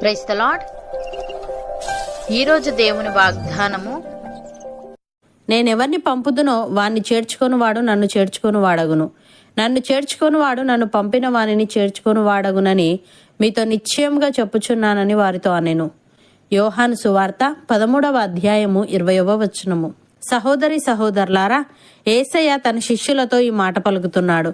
Price the lord ఈరోజు దేవుని వాగ్దానము నేనెవరిని పంపుదునో వాణ్ణి చేర్చుకొని వాడు నన్ను చేర్చుకొని వాడగును. నన్ను చేర్చుకొని వాడు నన్ను పంపిన వానిని చేర్చుకొని వాడగునని మీతో నిశ్చయంగా చెప్పుచున్నానని వారితో అనెను. యోహాను సువార్త పదమూడవ అధ్యాయము ఇరవయవ వచనము. సహోదరి సహోదరులారా ఏసయ్య తన శిష్యులతో ఈ మాట పలుకుతున్నాడు.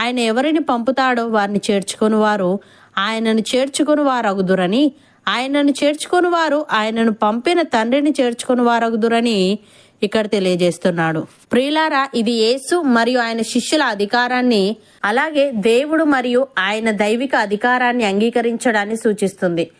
ఆయన ఎవరిని పంపుతాడో వారిని చేర్చుకొని వారు ఆయనను చేర్చుకుని వారగుదురని ఆయనను చేర్చుకుని వారు ఆయనను పంపిన తండ్రిని చేర్చుకుని వారగుదురని ఇక్కడ తెలియజేస్తున్నాడు. ప్రియులారా ఇది యేసు మరియు ఆయన శిష్యుల అధికారాన్ని అలాగే దేవుడు మరియు ఆయన దైవిక అధికారాన్ని అంగీకరించడాన్ని సూచిస్తుంది.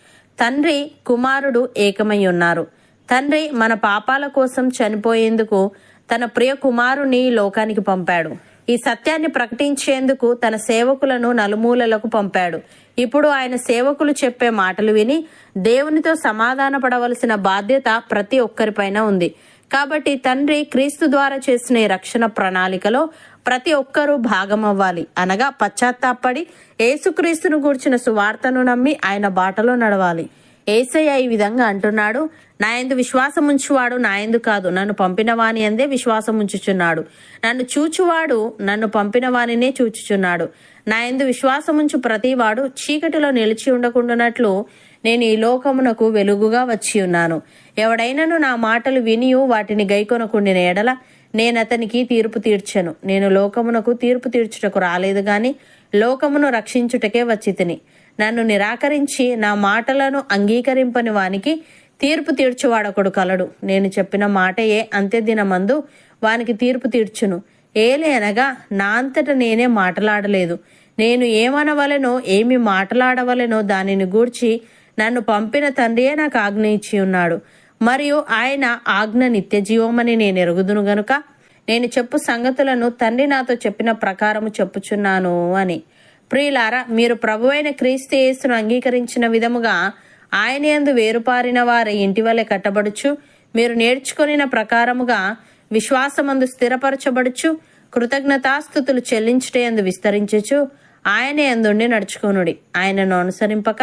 తండ్రి కుమారుడు ఏకమై ఉన్నారు. తండ్రి మన పాపాల కోసం చనిపోయేందుకు తన ప్రియ కుమారుని లోకానికి పంపాడు. ఈ సత్యాన్ని ప్రకటించేందుకు తన సేవకులను నలుమూలలకు పంపాడు. ఇప్పుడు ఆయన సేవకులు చెప్పే మాటలు విని దేవునితో సమాధాన పడవలసిన బాధ్యత ప్రతి ఒక్కరిపైన ఉంది. కాబట్టి తండ్రి క్రీస్తు ద్వారా చేసిన ఈ రక్షణ ప్రణాళికలో ప్రతి ఒక్కరూ భాగమవ్వాలి. అనగా పశ్చాత్తాపడి ఏసుక్రీస్తును గూర్చిన సువార్తను నమ్మి ఆయన బాటలో నడవాలి. ఏసయ్య ఈ విధంగా అంటున్నాడు నా ఎందు విశ్వాసం ఉంచువాడు నాయందు కాదు నన్ను పంపిన వాని అందే విశ్వాసం ఉంచుచున్నాడు. నన్ను చూచువాడు నన్ను పంపిన వానినే చూచుచున్నాడు. నా ఎందు విశ్వాసం ఉంచు ప్రతివాడు చీకటిలో నిలిచి ఉండకుండానట్లు నేను ఈ లోకమునకు వెలుగుగా వచ్చి ఉన్నాను. ఎవడైనను నా మాటలు వినియు వాటిని గైకొనకుండిన ఎడల నేను అతనికి తీర్పు తీర్చను. నేను లోకమునకు తీర్పు తీర్చుటకు రాలేదు గాని లోకమును రక్షించుటకే వచ్చి తిని. నన్ను నిరాకరించి నా మాటలను అంగీకరింపని వానికి తీర్పు తీర్చువాడొకడు కలడు. నేను చెప్పిన మాటయే అంత్యదినమందు వానికి తీర్పు తీర్చును. ఏలే అనగా నా అంతట నేనే మాటలాడలేదు. నేను ఏమనవలెనో ఏమి మాట్లాడవలెనో దానిని గూర్చి నన్ను పంపిన తండ్రియే నాకు ఆజ్ఞ ఇచ్చి ఉన్నాడు. మరియు ఆయన ఆజ్ఞ నిత్య జీవమని నేను ఎరుగుదును గనుక నేను చెప్పు సంగతులను తండ్రి నాతో చెప్పిన ప్రకారము చెప్పుచున్నాను అని. ప్రియులారా మీరు ప్రభువైన క్రీస్తు యేసును అంగీకరించిన విధముగా ఆయన యందు వేరుపారిన వారి ఇంటి వలె కట్టబడుచు మీరు నేర్చుకొనిన ప్రకారముగా విశ్వాసమందు స్థిరపరచబడుచు కృతజ్ఞతాస్థుతులు చెల్లించుటయందు విస్తరించుచు ఆయన ఎందుండి నడుచుకోనుడి. ఆయనను అనుసరింపక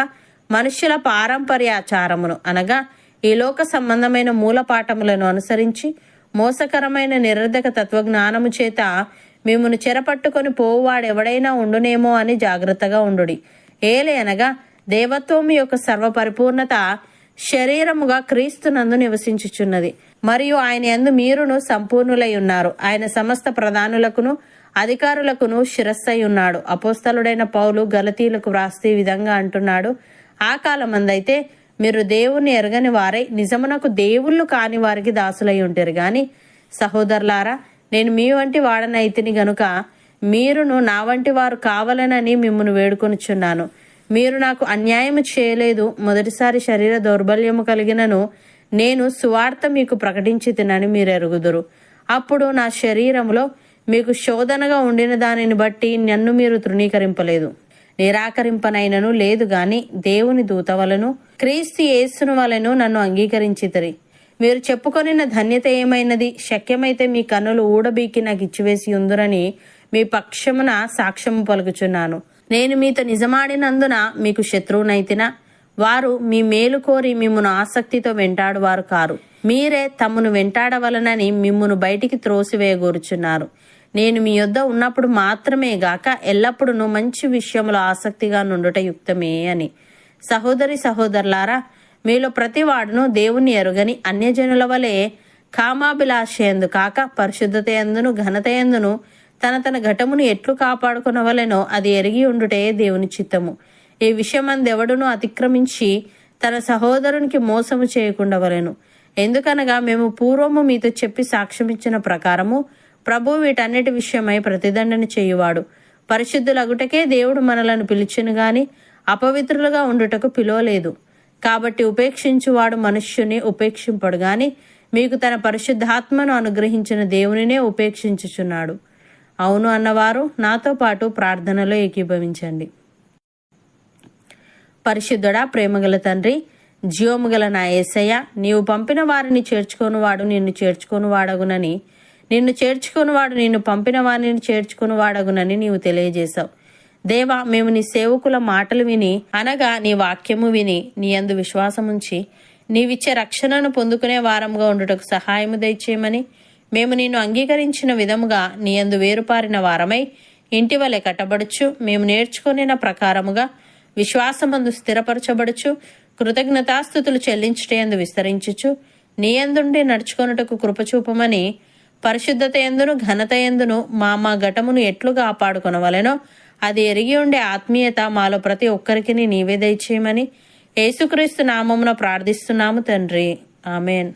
మనుష్యుల పారంపర్యాచారమును అనగా ఈ లోక సంబంధమైన మూల పాఠములను అనుసరించి మోసకరమైన నిరర్ధక తత్వజ్ఞానము చేత మిమ్మను చెరపట్టుకొని పోవువాడెవడైనా ఉండునేమో అని జాగ్రత్తగా ఉండుడి. ఏలే అనగా దేవత్వం యొక్క సర్వపరిపూర్ణత శరీరముగా క్రీస్తునందు నివసించుచున్నది. మరియు ఆయన యందు మీరును సంపూర్ణులై ఉన్నారు ఆయన సమస్త ప్రధానులకును అధికారులకును శిరస్సై ఉన్నాడు అపోస్తలుడైన పౌలు గలతీలకు వ్రాస్తే విధంగా అంటున్నాడు ఆ కాలమందైతే మీరు దేవుణ్ణి ఎరగని వారై నిజమునకు దేవుళ్ళు కాని వారికి దాసులై ఉంటారు గాని సహోదరులారా నేను మీ వంటి వాడనైతిని గనుక మీరును నా వంటి వారు కావాలనని మిమ్మల్ని వేడుకొనుచున్నాను. మీరు నాకు అన్యాయం చేయలేదు మొదటిసారి శరీర దౌర్బల్యము కలిగినను నేను సువార్త మీకు ప్రకటించి తినని మీరు ఎరుగుదురు. అప్పుడు నా శరీరంలో మీకు శోధనగా ఉండిన దానిని బట్టి నన్ను మీరు తృణీకరింపలేదు. నిరాకరింపనైనను లేదు గాని దేవుని దూత వలను క్రీస్తు యేసును వలెను నన్ను అంగీకరించితరి. మీరు చెప్పుకొనిన ధన్యత ఏమైనది? శక్యమైతే మీ కన్నులు ఊడబీకి నాకు ఇచ్చివేసి ఉందురని మీ పక్షమున సాక్ష్యము పలుకుచున్నాను. నేను మీతో నిజమాడినందున మీకు శత్రువునైతినా వారు మీ మేలు కోరి మిమ్మను ఆసక్తితో వెంటాడువారు కారు. మీరే తమను వెంటాడవలనని మిమ్మను బయటికి త్రోసివేయగూరుచున్నారు. నేను మీ యొద్ద ఉన్నప్పుడు మాత్రమే గాక ఎల్లప్పుడూ మంచి విషయంలో ఆసక్తిగా నుండుట యుక్తమే అని. సహోదరి సహోదరులారా మీలో ప్రతివాడును దేవుని ఎరుగని అన్యజనుల వలె కామాభిలాషయందు కాక పరిశుద్ధత ఎందును ఘనత ఎందును తన తన ఘటమును ఎట్లు కాపాడుకునవలెనో అది ఎరిగి ఉండుటే దేవుని చిత్తము. ఈ విషయమందెవడును అతిక్రమించి తన సహోదరునికి మోసము చేయకుండవలెను ఎందుకనగా మేము పూర్వము మీతో చెప్పి సాక్ష్యమిచ్చిన ప్రకారము ప్రభు వీటన్నిటి విషయమై ప్రతిదండన చేయువాడు. పరిశుద్ధులగుటకే దేవుడు మనలను పిలిచిను గాని అపవిత్రులుగా ఉండుటకు పిలువలేదు. కాబట్టి ఉపేక్షించువాడు మనుష్యుని ఉపేక్షింపడు గాని మీకు తన పరిశుద్ధాత్మను అనుగ్రహించిన దేవునినే ఉపేక్షించుచున్నాడు. అవును అన్నవారు నాతో పాటు ప్రార్థనలో ఏకీభవించండి. పరిశుద్ధుడా ప్రేమగల తండ్రి జీవముగల నా ఏసయ్య నీవు పంపిన వారిని చేర్చుకొని వాడు నిన్ను చేర్చుకొని వాడగునని నిన్ను చేర్చుకొని వాడు నిన్ను పంపిన వారిని చేర్చుకొని వాడగునని నీవు తెలియజేశావు. దేవా మేము నీ సేవకుల మాటలు విని అనగా నీ వాక్యము విని నీ అందు విశ్వాసముంచి నీవిచ్చే రక్షణను పొందుకునే వారంగా ఉండుటకు సహాయము దయచేయమని మేము నిన్ను అంగీకరించిన విధముగా నీ అందు వేరుపారిన వారమై ఇంటి వలె కట్టబడుచు మేము నేర్చుకునిన ప్రకారముగా విశ్వాసమందు స్థిరపరచబడుచు కృతజ్ఞతాస్థుతులు చెల్లించుటయందు విస్తరించుచు నీ ఎందుండి నడుచుకొనుటకు కృపచూపమని పరిశుద్ధత ఎందును ఘనత ఎందును మా మా ఘటమును ఎట్లు కాపాడుకొనవలెనో అది ఎరిగి ఉండే ఆత్మీయత మాలో ప్రతి ఒక్కరికి నీవే దయచేయమని. యేసుక్రీస్తు నామమున ప్రార్థిస్తున్నాము తండ్రి. ఆమెన్.